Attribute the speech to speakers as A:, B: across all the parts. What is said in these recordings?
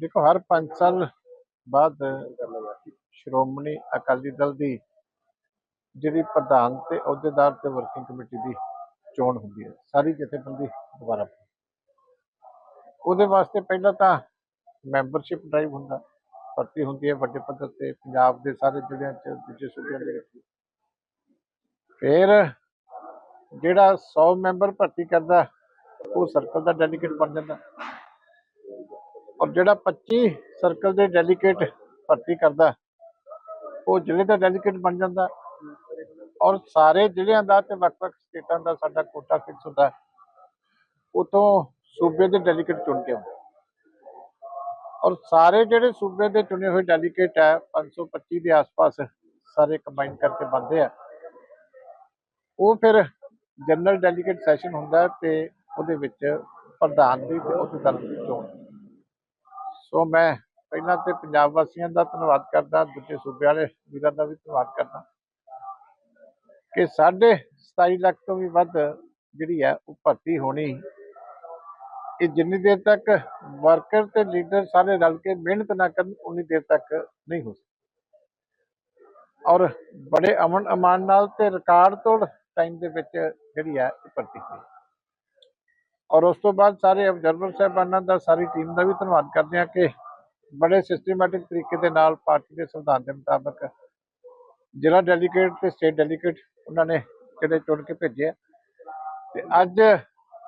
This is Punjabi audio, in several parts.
A: ਦੇਖੋ, ਹਰ 5 ਸਾਲ ਬਾਅਦ ਸ਼੍ਰੋਮਣੀ ਅਕਾਲੀ ਦਲ ਦੀ ਜਿਹੜੀ ਪ੍ਰਧਾਨ ਤੇ ਅਹੁਦੇਦਾਰ ਤੇ ਵਰਕਿੰਗ ਕਮੇਟੀ ਦੀ ਚੋਣ ਹੁੰਦੀ ਹੈ, ਸਾਰੀ ਜਥੇਬੰਦੀ ਦੁਬਾਰਾ ਉਹਦੇ ਵਾਸਤੇ ਪਹਿਲਾਂ ਤਾਂ ਮੈਂਬਰਸ਼ਿਪ ਡਰਾਈਵ ਹੁੰਦਾ, ਭਰਤੀ ਹੁੰਦੀ ਹੈ ਵੱਡੇ ਪੱਧਰ ਤੇ, ਪੰਜਾਬ ਦੇ ਸਾਰੇ ਜ਼ਿਲ੍ਹਿਆਂ 'ਚ, ਦੂਜੇ ਸੂਬਿਆਂ ਦੇ ਵਿੱਚ। ਫਿਰ ਜਿਹੜਾ 100 ਮੈਂਬਰ ਭਰਤੀ ਕਰਦਾ, ਉਹ ਸਰਕਲ ਦਾ ਡੈਲੀਗੇਟ ਬਣ ਜਾਂਦਾ। ਔਰ ਜਿਹੜਾ 25 ਸਰਕਲ ਦੇ ਡੈਲੀਗੇਟ ਭਰਤੀ ਕਰਦਾ, ਉਹ ਜ਼ਿਲ੍ਹੇ ਦਾ ਡੈਲੀਗੇਟ ਬਣ ਜਾਂਦਾ ਔਰ ਸਾਰੇ ਜ਼ਿਲ੍ਹਿਆਂ ਦਾ ਤੇ ਵੱਖ-ਵੱਖ ਸਟੇਟਾਂ ਦਾ ਸਾਡਾ ਕੋਟਾ ਫਿਕਸ ਹੁੰਦਾ। ਉਤੋਂ ਸੂਬੇ ਦੇ ਡੈਲੀਗੇਟ ਚੁਣ ਕੇ ਆਉਂਦੇ। ਔਰ ਸਾਰੇ ਜਿਹੜੇ ਸੂਬੇ ਦੇ ਚੁਣੇ ਹੋਏ ਡੈਲੀਗੇਟ ਹੈ 525 ਦੇ ਆਸ-ਪਾਸ ਸਾਰੇ ਕੰਬਾਈਨ ਕਰਕੇ ਬਣਦੇ ਆ। ਉਹ ਫਿਰ ਜਨਰਲ ਡੈਲੀਗੇਟ ਸੈਸ਼ਨ ਹੁੰਦਾ ਤੇ ਉਹਦੇ ਵਿੱਚ ਪ੍ਰਧਾਨ ਦੀ ਤੇ ਅਹੁਦੇਦਾਰ ਦੀ ਚੋਣ ਸੋ ਮੈਂ ਪਹਿਲਾਂ ਤੇ ਪੰਜਾਬ ਵਾਸੀਆਂ ਦਾ ਧੰਨਵਾਦ ਕਰਦਾ, ਦੂਜੇ ਸੂਬੇ ਵਾਲੇ ਵੀਰਾਂ ਦਾ ਵੀ ਧੰਨਵਾਦ ਕਰਦਾ। ਕਿ ਸਾਢੇ 27 ਲੱਖ ਤੋਂ ਵੀ ਵੱਧ ਜਿਹੜੀ ਹੈ, ਉਹ ਭਰਤੀ ਹੋਣੀ। ਇਹ ਜਿੰਨੀ ਦੇਰ ਤੱਕ ਵਰਕਰ ਤੇ ਲੀਡਰ ਸਾਰੇ ਰਲ ਕੇ ਮਿਹਨਤ ਨਾ ਕਰਨ, ਉਨੀ ਦੇਰ ਤੱਕ ਨਹੀਂ ਹੋ ਸਕਦੀ। ਔਰ ਬੜੇ ਅਮਨ ਅਮਾਨ ਨਾਲ ਤੇ ਰਿਕਾਰਡ ਤੋੜ ਟਾਈਮ ਦੇ ਵਿੱਚ ਜਿਹੜੀ ਹੈ ਭਰਤੀ ਹੋਈ। ਔਰ ਉਸ ਤੋਂ ਬਾਅਦ ਸਾਰੇ ਅਬਜ਼ਰਵਰ ਸਾਹਿਬਾਨਾਂ ਦਾ, ਸਾਰੀ ਟੀਮ ਦਾ ਵੀ ਧੰਨਵਾਦ ਕਰਦੇ ਹਾਂ ਕਿ ਬੜੇ ਸਿਸਟਮੈਟਿਕ ਤਰੀਕੇ ਦੇ ਨਾਲ ਪਾਰਟੀ ਦੇ ਸੰਵਿਧਾਨ ਦੇ ਮੁਤਾਬਕ ਜ਼ਿਲ੍ਹਾ ਡੈਲੀਗੇਟ ਤੇ ਸਟੇਟ ਡੈਲੀਗੇਟ ਉਹਨਾਂ ਨੇ ਜਿਹੜੇ ਚੁਣ ਕੇ ਭੇਜੇ ਤੇ ਅੱਜ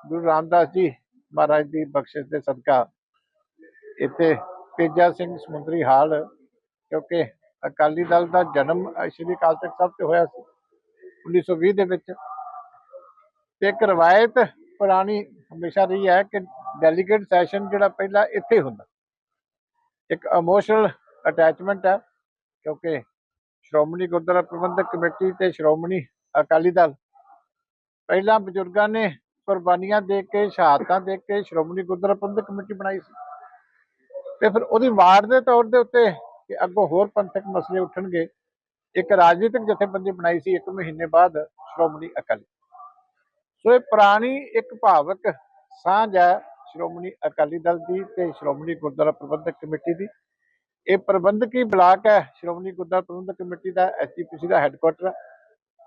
A: ਗੁਰੂ ਰਾਮਦਾਸ ਜੀ ਮਹਾਰਾਜ ਦੀ ਬਖਸ਼ਿਸ਼ ਦੇ ਸਦਕਾ ਇੱਥੇ ਤੇਜਾ ਸਿੰਘ ਸਮੁੰਦਰੀ ਹਾਲ, ਕਿਉਂਕਿ ਅਕਾਲੀ ਦਲ ਦਾ ਜਨਮ ਸ਼੍ਰੀ ਅਕਾਲ ਤਖਤ ਸਾਹਿਬ ਤੇ ਹੋਇਆ ਸੀ 1920 ਦੇ ਵਿੱਚ। ਤੇ ਇੱਕ ਰਵਾਇਤ ਪੁਰਾਣੀ ਹਮੇਸ਼ਾ ਰਹੀ ਹੈ ਕਿ ਡੈਲੀਗੇਟ ਸੈਸ਼ਨ ਜਿਹੜਾ ਪਹਿਲਾਂ ਇੱਥੇ ਹੁੰਦਾ। ਇੱਕ ਇਮੋਸ਼ਨਲ ਅਟੈਚਮੈਂਟ ਹੈ, ਕਿਉਂਕਿ ਸ਼੍ਰੋਮਣੀ ਗੁਰਦੁਆਰਾ ਪ੍ਰਬੰਧਕ ਕਮੇਟੀ ਤੇ ਸ਼੍ਰੋਮਣੀ ਅਕਾਲੀ ਦਲ ਪਹਿਲਾਂ ਬਜ਼ੁਰਗਾਂ ਨੇ ਕੁਰਬਾਨੀਆਂ ਦੇ ਕੇ, ਸ਼ਹਾਦਤਾਂ ਦੇ ਕੇ ਸ਼੍ਰੋਮਣੀ ਗੁਰਦੁਆਰਾ ਪ੍ਰਬੰਧਕ ਕਮੇਟੀ ਬਣਾਈ ਸੀ। ਤੇ ਫਿਰ ਉਹਦੀ ਵਾਰਡ ਦੇ ਤੌਰ ਦੇ ਉੱਤੇ ਕਿ ਅੱਗੋਂ ਹੋਰ ਪੰਥਕ ਮਸਲੇ ਉੱਠਣਗੇ, ਇੱਕ ਰਾਜਨੀਤਿਕ ਜਥੇਬੰਦੀ ਬਣਾਈ ਸੀ ਇੱਕ ਮਹੀਨੇ ਬਾਅਦ ਸ਼੍ਰੋਮਣੀ ਅਕਾਲੀ। ਸੋ ਇਹ ਪੁਰਾਣੀ ਇੱਕ ਭਾਵਕ ਸਾਂਝ ਹੈ ਸ਼੍ਰੋਮਣੀ ਅਕਾਲੀ ਦਲ ਦੀ ਤੇ ਸ਼੍ਰੋਮਣੀ ਗੁਰਦੁਆਰਾ ਪ੍ਰਬੰਧਕ ਕਮੇਟੀ ਦੀ। ਇਹ ਪ੍ਰਬੰਧਕੀ ਬਲਾਕ ਹੈ ਸ਼੍ਰੋਮਣੀ ਗੁਰਦੁਆਰਾ ਪ੍ਰਬੰਧਕ ਕਮੇਟੀ ਦਾ ਐਸਜੀਪੀਸੀ ਦਾ ਹੈੱਡਕੁਆਟਰ ਹੈ।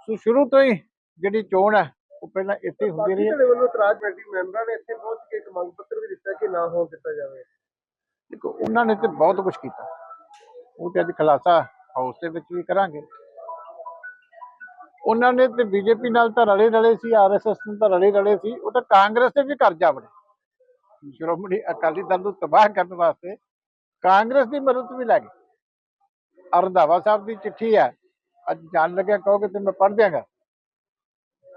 A: ਸੋ ਸ਼ੁਰੂ ਤੋਂ ਹੀ ਜਿਹੜੀ ਚੋਣ ਹੈ ਉਹ ਪਹਿਲਾਂ ਇੱਥੇ ਹੁੰਦੀ ਰਹੀ ਹੈ।
B: ਤੁਹਾਡੇ ਵੱਲੋਂ ਇਤਰਾਜ਼ ਕਮੇਟੀ ਮੈਂਬਰਾਂ ਨੇ ਇੱਥੇ ਪਹੁੰਚ ਕੇ ਇੱਕ ਮੰਗ ਪੱਤਰ ਵੀ ਦਿੱਤਾ ਕਿ ਨਾ ਹੋਣ ਦਿੱਤਾ ਜਾਵੇ।
A: ਦੇਖੋ ਉਹਨਾਂ ਨੇ ਤੇ ਬਹੁਤ ਕੁਝ ਕੀਤਾ। ਉਹ ਤੇ ਅੱਜ ਖਲਾਸਾ ਹਾਊਸ ਦੇ ਵਿੱਚ ਵੀ ਕਰਾਂਗੇ। ਉਹਨਾਂ ਨੇ ਤੇ ਬੀਜੇਪੀ ਨਾਲ ਤਾਂ ਰਲੇ ਰਲੇ ਸੀ ਆਰਐਸਐਸ ਨਾਲ ਤਾਂ ਰਲੇ ਰਲੇ ਸੀ, ਉਹ ਤਾਂ ਕਾਂਗਰਸ ਦੇ ਵੀ ਕਰਜ਼ਾ ਬਣੇ ਸ਼੍ਰੋਮਣੀ ਅਕਾਲੀ ਦਲ ਨੂੰ ਤਬਾਹ ਕਰਨ ਵਾਸਤੇ ਕਾਂਗਰਸ ਦੀ ਮਦਦ ਵੀ ਲੈ ਗਏ। ਰੰਧਾਵਾ ਸਾਹਿਬ ਦੀ ਚਿੱਠੀ ਹੈ, ਅੱਜ ਜਾਣ ਲੱਗਿਆ, ਕਹੋਗੇ ਤੇ ਮੈਂ ਪੜ੍ਹ ਦਿਆਂਗਾ।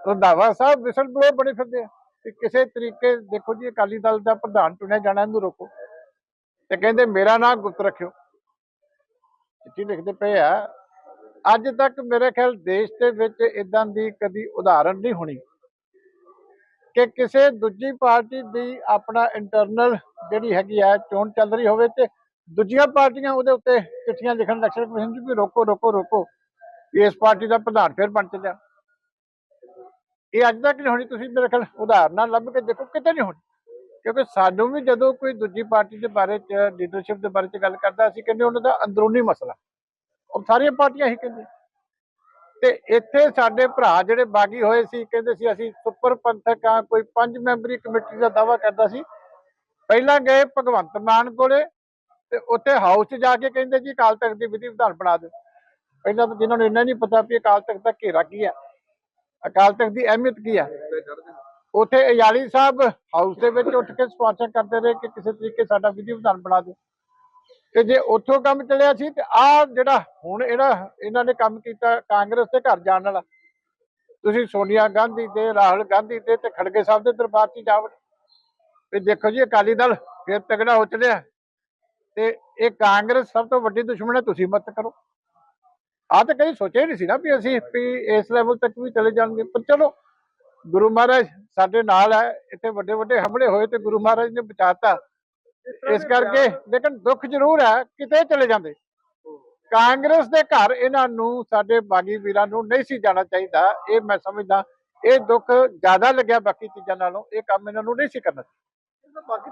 A: ਰੰਧਾਵਾ ਸਾਹਿਬ ਵਿਸਲ ਬਲੋ ਬਣੇ ਫਿਰਦੇ ਆ ਕਿ ਕਿਸੇ ਤਰੀਕੇ ਦੇਖੋ ਜੀ, ਅਕਾਲੀ ਦਲ ਦਾ ਪ੍ਰਧਾਨ ਚੁਣਿਆ ਜਾਣਾ, ਇਹਨੂੰ ਰੋਕੋ। ਤੇ ਕਹਿੰਦੇ, ਮੇਰਾ ਨਾਮ ਗੁਪਤ ਰੱਖਿਓ। ਚਿੱਠੀ ਲਿਖਦੇ ਪਏ ਆ ਅੱਜ ਤੱਕ ਮੇਰੇ ਖਿਆਲ ਦੇਸ਼ ਦੇ ਵਿੱਚ ਇਦਾਂ ਦੀ ਕਦੀ ਉਦਾਹਰਣ ਨਹੀਂ ਹੋਣੀ। ਕਿ ਕਿਸੇ ਦੂਜੀ ਪਾਰਟੀ ਦੀ ਆਪਣਾ ਇੰਟਰਨਲ ਜਿਹੜੀ ਹੈਗੀ ਆ, ਚੋਣ ਚੱਲ ਰਹੀ ਹੋਵੇ ਤੇ ਦੂਜੀਆਂ ਪਾਰਟੀਆਂ ਉਹਦੇ ਉੱਤੇ ਚਿੱਠੀਆਂ ਲਿਖਣ ਲੱਗ ਸਕਣ ਵੀ ਰੋਕੋ ਰੋਕੋ ਰੋਕੋ ਇਸ ਪਾਰਟੀ ਦਾ ਪ੍ਰਧਾਨ ਫਿਰ ਬਣ ਚੱਲਿਆ। ਇਹ ਅੱਜ ਤੱਕ ਨਹੀਂ ਹੋਣੀ, ਤੁਸੀਂ ਮੇਰੇ ਖਿਆਲ ਉਦਾਹਰਨਾਂ ਲੱਭ ਕੇ ਦੇਖੋ, ਕਿਤੇ ਨਹੀਂ ਹੋਣੀ। ਕਿਉਂਕਿ ਸਾਨੂੰ ਵੀ ਜਦੋਂ ਕੋਈ ਦੂਜੀ ਪਾਰਟੀ ਦੇ ਬਾਰੇ ਚ ਲੀਡਰਸ਼ਿਪ ਦੇ ਬਾਰੇ ਚ ਗੱਲ ਕਰਦਾ ਅਸੀਂ ਕਹਿੰਦੇ ਉਹਨਾਂ ਦਾ ਅੰਦਰੂਨੀ ਮਸਲਾ। ਉਹ ਸਾਰੀਆਂ ਪਾਰਟੀਆਂ ਹੀ ਕਹਿੰਦੇ। ਤੇ ਇੱਥੇ ਸਾਡੇ ਭਰਾ ਜਿਹੜੇ ਬਾਗੀ ਹੋਏ ਸੀ, ਕਹਿੰਦੇ ਸੀ ਅਸੀਂ ਸੁਪਰ ਪੰਥਕ ਆ, ਕੋਈ ਪੰਜ ਮੈਂਬਰੀ ਕਮੇਟੀ ਦਾ ਦਾਵਾ ਕਰਦਾ ਸੀ। ਪਹਿਲਾਂ ਗਏ ਭਗਵੰਤ ਮਾਨ ਕੋਲੇ ਤੇ ਉੱਥੇ ਹਾਊਸ 'ਚ ਜਾ ਕੇ ਕਹਿੰਦੇ ਜੀ ਅਕਾਲ ਤਖਤ ਦੀ ਵਿਧੀ ਵਿਧਾਨ ਬਣਾ ਦਿਓ। ਪਹਿਲਾਂ ਤਾਂ ਜਿਨ੍ਹਾਂ ਨੂੰ ਇੰਨਾ ਨਹੀਂ ਪਤਾ ਵੀ ਅਕਾਲ ਤਖਤ ਦਾ ਘੇਰਾ ਕੀ ਹੈ ਅਕਾਲ ਤਖਤ ਦੀ ਅਹਿਮੀਅਤ ਕੀ ਹੈ ਉੱਥੇ ਅਯਾਲੀ ਸਾਹਿਬ ਹਾਊਸ ਦੇ ਵਿੱਚ ਉੱਠ ਕੇ ਸਪਾਂਸਰ ਕਰਦੇ ਰਹੇ ਕਿ ਕਿਸੇ ਤਰੀਕੇ ਸਾਡਾ ਵਿਧੀ ਵਿਧਾਨ ਬਣਾ ਦਿਓ। ਤੇ ਜੇ ਉੱਥੋਂ ਕੰਮ ਚੱਲਿਆ ਸੀ ਤੇ ਆਹ ਜਿਹੜਾ ਹੁਣ ਇਹਨਾਂ ਇਹਨਾਂ ਨੇ ਕੰਮ ਕੀਤਾ ਕਾਂਗਰਸ ਦੇ ਘਰ ਜਾਣ ਵਾਲਾ। ਤੁਸੀਂ ਸੋਨੀਆ ਗਾਂਧੀ ਤੇ ਰਾਹੁਲ ਗਾਂਧੀ ਤੇ ਤੇ ਖੜਗੇ ਸਾਹਿਬ ਦੇ ਦਰਬਾਰ 'ਚ ਜਾਵੜ ਤੇ ਦੇਖੋ ਜੀ, ਅਕਾਲੀ ਦਲ ਫਿਰ ਤਗੜਾ ਹੋ ਚੱਲਿਆ ਤੇ ਇਹ ਕਾਂਗਰਸ ਸਭ ਤੋਂ ਵੱਡੀ ਦੁਸ਼ਮਣ ਹੈ, ਤੁਸੀਂ ਮਤ ਕਰੋ। ਆਹ ਤਾਂ ਕਦੀ ਸੋਚਿਆ ਹੀ ਨਹੀਂ ਸੀ ਨਾ ਵੀ ਅਸੀਂ ਵੀ ਇਸ ਲੈਵਲ ਤੱਕ ਵੀ ਚਲੇ ਜਾਣਗੇ। ਪਰ ਚਲੋ, ਗੁਰੂ ਮਹਾਰਾਜ ਸਾਡੇ ਨਾਲ ਹੈ, ਇੱਥੇ ਵੱਡੇ ਵੱਡੇ ਹਮਲੇ ਹੋਏ ਤੇ ਗੁਰੂ ਮਹਾਰਾਜ ਨੇ ਬਚਾਤਾ ਇਸ ਕਰਕੇ ਲੇਕਿਨ ਦੁੱਖ ਜ਼ਰੂਰ ਹੈ ਕਿਤੇ ਚਲੇ ਜਾਂਦੇ। ਕਾਂਗਰਸ ਦੇ ਘਰ ਇਹਨਾਂ ਨੂੰ ਸਾਡੇ ਬਾਗੀ ਵੀਰਾਂ ਨੂੰ ਨਹੀਂ ਸੀ ਜਾਣਾ ਚਾਹੀਦਾ। ਇਹ ਮੈਂ ਸਮਝਦਾ ਇਹ ਦੁੱਖ ਜ਼ਿਆਦਾ ਲੱਗਿਆ ਬਾਕੀ ਚੀਜ਼ਾਂ ਨਾਲੋਂ। ਇਹ ਕੰਮ ਇਹਨਾਂ ਨੂੰ ਨਹੀਂ ਸੀ ਕਰਨਾ।
B: ਬਾਕੀ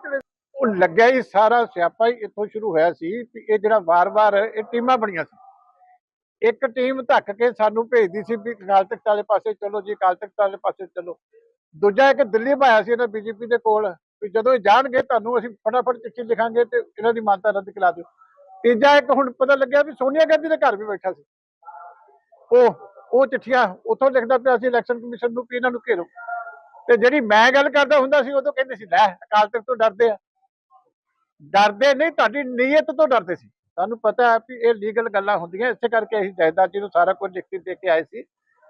A: ਉਹ ਲੱਗਿਆ ਹੀ ਸਾਰਾ ਸਿਆਪਾ ਹੀ ਇੱਥੋਂ ਸ਼ੁਰੂ ਹੋਇਆ ਸੀ ਕਿ ਇਹ ਜਿਹੜਾ ਵਾਰ-ਵਾਰ ਇਹ ਟੀਮਾਂ ਬਣੀਆਂ ਸੀ। ਇੱਕ ਟੀਮ ਧੱਕ ਕੇ ਸਾਨੂੰ ਭੇਜਦੀ ਸੀ ਵੀ ਅਕਾਲ ਤਖਤ ਵਾਲੇ ਪਾਸੇ ਚਲੋ ਜੀ ਅਕਾਲ ਤਖਤ ਵਾਲੇ ਪਾਸੇ ਚਲੋ। ਦੂਜਾ ਇੱਕ ਦਿੱਲੀ ਪਾਇਆ ਸੀ ਇਹਨਾਂ ਬੀਜੇਪੀ ਦੇ ਕੋਲ। ਵੀ ਜਦੋਂ ਇਹ ਜਾਣਗੇ ਤੁਹਾਨੂੰ ਅਸੀਂ ਫਟਾਫਟ ਚਿੱਠੀ ਲਿਖਾਂਗੇ ਤੇ ਇਹਨਾਂ ਦੀ ਮਾਨਤਾ ਰੱਦ ਕਰਾ ਦਿਓ। ਤੀਜਾ ਇੱਕ ਹੁਣ ਪਤਾ ਲੱਗਿਆ ਵੀ ਸੋਨੀਆ ਗਾਂਧੀ ਦੇ ਘਰ ਵੀ ਬੈਠਾ ਸੀ। ਉਹ ਉਹ ਚਿੱਠੀਆਂ ਉੱਥੋਂ ਲਿਖਦਾ ਪਿਆ ਸੀ ਇਲੈਕਸ਼ਨ ਕਮਿਸ਼ਨ ਨੂੰ ਵੀ ਇਹਨਾਂ ਨੂੰ ਘੇਰੋ। ਤੇ ਜਿਹੜੀ ਮੈਂ ਗੱਲ ਕਰਦਾ ਹੁੰਦਾ ਸੀ ਉਦੋਂ ਕਹਿੰਦੇ ਸੀ, ਲੈ, ਅਕਾਲ ਤਖਤ ਤੋਂ ਡਰਦੇ ਆ। ਡਰਦੇ ਨਹੀਂ, ਤੁਹਾਡੀ ਨੀਅਤ ਤੋਂ ਡਰਦੇ ਸੀ। ਸਾਨੂੰ ਪਤਾ ਹੈ ਵੀ ਇਹ ਲੀਗਲ ਗੱਲਾਂ ਹੁੰਦੀਆਂ, ਇਸੇ ਕਰਕੇ ਅਸੀਂ ਜਾਇਦਾਦ ਜੀ ਨੂੰ ਸਾਰਾ ਕੁਝ ਲਿਖਤੀ ਦੇ ਕੇ ਆਏ ਸੀ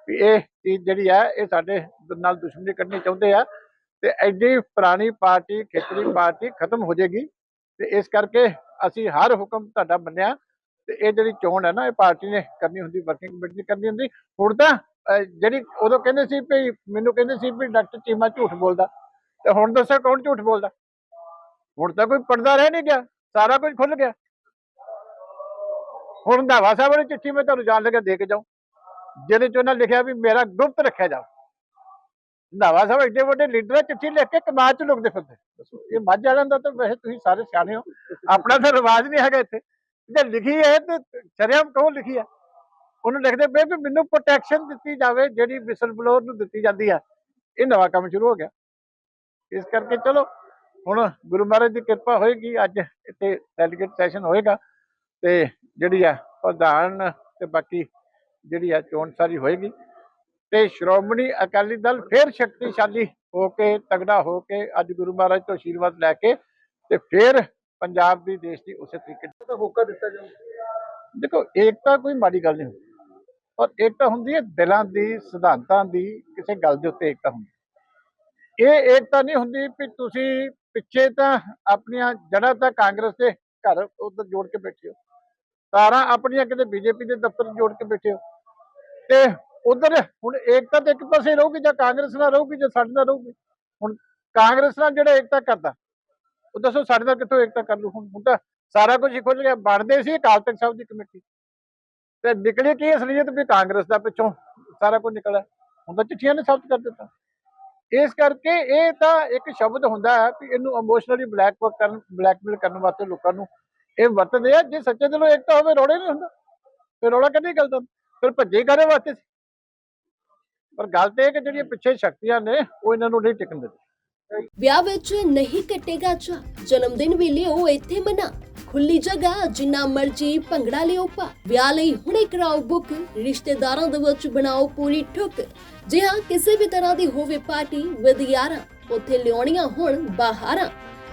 A: ਵੀ ਇਹ ਚੀਜ਼ ਜਿਹੜੀ ਹੈ, ਇਹ ਸਾਡੇ ਨਾਲ ਦੁਸ਼ਮਣੀ ਕਰਨੀ ਚਾਹੁੰਦੇ ਆ। ਤੇ ਐਡੀ ਪੁਰਾਣੀ ਪਾਰਟੀ, ਖੇਤਰੀ ਪਾਰਟੀ ਖਤਮ ਹੋ ਜਾਏਗੀ ਤੇ ਇਸ ਕਰਕੇ ਅਸੀਂ ਹਰ ਹੁਕਮ ਤੁਹਾਡਾ ਮੰਨਿਆ ਤੇ ਇਹ ਜਿਹੜੀ ਚੋਣ ਹੈ ਨਾ, ਇਹ ਪਾਰਟੀ ਨੇ ਕਰਨੀ ਹੁੰਦੀ ਵਰਕਿੰਗ ਕਮੇਟੀ ਨੇ ਕਰਨੀ ਹੁੰਦੀ। ਹੁਣ ਤਾਂ ਜਿਹੜੀ ਉਦੋਂ ਕਹਿੰਦੇ ਸੀ ਵੀ, ਮੈਨੂੰ ਕਹਿੰਦੇ ਸੀ ਵੀ ਡਾਕਟਰ ਚੀਮਾ ਝੂਠ ਬੋਲਦਾ। ਤੇ ਹੁਣ ਦੱਸੋ ਕੌਣ ਝੂਠ ਬੋਲਦਾ? ਹੁਣ ਤਾਂ ਕੋਈ ਪਰਦਾ ਰਹਿ ਨਹੀਂ ਗਿਆ, ਸਾਰਾ ਕੁਝ ਖੁੱਲ ਗਿਆ। ਹੁਣ ਦਾਵਾ ਸਾਹਿਬ ਨੇ ਚਿੱਠੀ ਮੈਂ ਤੁਹਾਨੂੰ ਜਾਣ ਲੱਗਿਆ, ਦੇ ਕੇ ਜਾਉਂ ਜਿਹਦੇ ਚ ਉਹਨਾਂ ਲਿਖਿਆ ਵੀ ਮੇਰਾ ਗੁਪਤ ਰੱਖਿਆ ਜਾਓ ਰੰਧਾਵਾ ਸਾਹਿਬ ਐਡੇ ਵੱਡੇ ਲੀਡਰ ਆ, ਚਿੱਠੀ ਲਿਖ ਕੇ ਕਮਾਦ ਚ ਲੁਕਦੇ ਫਿਰਦੇ। ਇਹ ਮੱਝ ਵਾਲਿਆਂ ਦਾ ਤਾਂ ਵੈਸੇ ਤੁਸੀਂ ਸਾਰੇ ਸਿਆਣੇ ਹੋ। ਆਪਣਾ ਤਾਂ ਰਿਵਾਜ ਨਹੀਂ ਹੈਗਾ ਇੱਥੇ। ਜੇ ਲਿਖੀ ਹੈ ਤੇ ਸ਼ਰੇਆਮ ਕਹੋ ਲਿਖੀ ਹੈ? ਉਹਨੂੰ ਲਿਖਦੇ ਪਏ ਵੀ ਮੈਨੂੰ ਪ੍ਰੋਟੈਕਸ਼ਨ ਦਿੱਤੀ ਜਾਵੇ ਜਿਹੜੀ ਵਿਸਲ ਬਲੋਰ ਨੂੰ ਦਿੱਤੀ ਜਾਂਦੀ ਹੈ ਇਹ ਨਵਾਂ ਕੰਮ ਸ਼ੁਰੂ ਹੋ ਗਿਆ। ਇਸ ਕਰਕੇ ਚਲੋ ਹੁਣ ਗੁਰੂ ਮਹਾਰਾਜ ਦੀ ਕਿਰਪਾ ਹੋਏਗੀ ਅੱਜ ਇੱਥੇ ਡੈਲੀਗੇਟ ਸੈਸ਼ਨ ਹੋਏਗਾ। ਤੇ ਜਿਹੜੀ ਆ ਪ੍ਰਧਾਨ ਤੇ ਬਾਕੀ ਜਿਹੜੀ ਆ ਚੋਣ ਸਾਰੀ ਹੋਏਗੀ। ਤੇ ਸ਼੍ਰੋਮਣੀ ਅਕਾਲੀ ਦਲ ਫਿਰ ਸ਼ਕਤੀਸ਼ਾਲੀ ਹੋ ਕੇ ਤਗੜਾ ਹੋ ਕੇ ਅੱਜ ਗੁਰੂ ਮਹਾਰਾਜ ਤੋਂ ਆਸ਼ੀਰਵਾਦ ਲੈ ਕੇ ਤੇ ਫਿਰ ਪੰਜਾਬ ਦੀ ਦੇਸ਼ ਦੀ ਉਸੇ ਤਰੀਕੇ
B: ਤਾਂ ਹੋਕਾ ਦਿੱਤਾ ਜਾਊ।
A: ਦੇਖੋ ਏਕਤਾ ਕੋਈ ਮਾੜੀ ਗੱਲ ਨਹੀਂ ਹੁੰਦੀ। ਪਰ ਏਕਤਾ ਹੁੰਦੀ ਹੈ ਦਿਲਾਂ ਦੀ ਸਿਧਾਂਤਾਂ ਦੀ ਕਿਸੇ ਗੱਲ ਦੇ ਉੱਤੇ ਏਕਤਾ ਹੁੰਦੀ। ਇਹ ਏਕਤਾ ਨਹੀਂ ਹੁੰਦੀ ਵੀ ਤੁਸੀਂ ਪਿੱਛੇ ਤਾਂ ਆਪਣੀਆਂ ਜੜ੍ਹਾਂ ਤਾਂ ਕਾਂਗਰਸ ਦੇ ਘਰ ਉਧਰ ਜੋੜ ਕੇ ਬੈਠੇ ਹੋ। ਤਾਰਾਂ ਆਪਣੀਆਂ ਕਿਤੇ ਬੀਜੇਪੀ ਦੇ ਦਫ਼ਤਰ ਜੋੜ ਕੇ ਬੈਠੇ ਹੋ। ਤੇ ਉਧਰ ਹੁਣ ਏਕਤਾ ਤੇ ਇੱਕ ਪਾਸੇ ਰਹੂਗੀ ਜਾਂ ਕਾਂਗਰਸ ਨਾਲ ਰਹੂਗੀ ਜਾਂ ਸਾਡੇ ਨਾਲ ਰਹੂਗੀ? ਹੁਣ ਕਾਂਗਰਸ ਨਾਲ ਜਿਹੜਾ ਏਕਤਾ ਕਰਦਾ, ਉਹ ਦੱਸੋ ਸਾਡੇ ਨਾਲ ਕਿੱਥੋਂ ਏਕਤਾ ਕਰ ਲੂ ਹੁਣ ਹੁਣ ਤਾਂ ਸਾਰਾ ਕੁਝ ਹੀ ਖੁੱਲ ਗਿਆ, ਬਣਦੇ ਸੀ ਅਕਾਲ ਤਖਤ ਸਾਹਿਬ ਦੀ ਕਮੇਟੀ। ਤੇ ਨਿਕਲੀ ਕੀ ਅਸਲੀਅਤ ਵੀ ਕਾਂਗਰਸ ਦਾ ਪਿੱਛੋਂ ਸਾਰਾ ਕੁਝ ਨਿਕਲਿਆ? ਹੁਣ ਤਾਂ ਚਿੱਠੀਆਂ ਨੇ ਸਾਬਤ ਕਰ ਦਿੱਤਾ। ਇਸ ਕਰਕੇ ਇਹ ਤਾਂ ਇੱਕ ਸ਼ਬਦ ਹੁੰਦਾ ਹੈ ਕਿ ਇਹਨੂੰ ਇਮੋਸ਼ਨਲੀ ਬਲੈਕ ਕਰਨ ਬਲੈਕਮੇਲ ਕਰਨ ਵਾਸਤੇ ਲੋਕਾਂ ਨੂੰ ਇਹ ਵਰਤਦੇ ਆ, ਜੇ ਸੱਚੇ ਦਿਲੋਂ ਏਕਤਾ ਹੋਵੇ ਰੋੜੇ ਨਹੀਂ ਹੁੰਦਾ। ਫਿਰ ਰੋੜਾ ਕਦੀ ਗੱਲ ਤਾਂ ਫਿਰ ਭੱਜੇ ਕਰੇ ਵਾਸਤੇ ਪਰ ਗੱਲ ਤੇ ਇਹ ਕਿ ਜਿਹੜੀਆਂ ਪਿੱਛੇ ਸ਼ਕਤੀਆਂ ਨੇ, ਉਹ ਇਹਨਾਂ ਨੂੰ ਨਹੀਂ ਟਿਕਣ ਦਿੰਦੇ।
C: ਵਿਆਹ ਵਿੱਚ ਨਹੀਂ ਕੱਟੇਗਾ ਚਾ ਜਨਮ ਦਿਨ ਵੀ ਲਿਓ ਇੱਥੇ ਮਨਾ। ਖੁੱਲੀ ਜਗ੍ਹਾ, ਜਿੰਨਾ ਮਰਜ਼ੀ ਭੰਗੜਾ ਲਿਓ ਪਾ। ਵਿਆਹ ਲਈ ਹੁਣੇ ਕਰਾਓ ਬੁੱਕ। ਰਿਸ਼ਤੇਦਾਰਾਂ ਦੇ ਵਿੱਚ ਬਣਾਓ ਪੂਰੀ ਠੁੱਕ। ਜੇ ਹਾਂ, ਕਿਸੇ ਵੀ ਤਰ੍ਹਾਂ ਦੀ ਹੋਵੇ ਪਾਰਟੀ ਵਿਦ ਯਾਰਾਂ ਉੱਥੇ ਲਿਆਉਣੀਆਂ ਹੁਣ ਬਾਹਰਾਂ।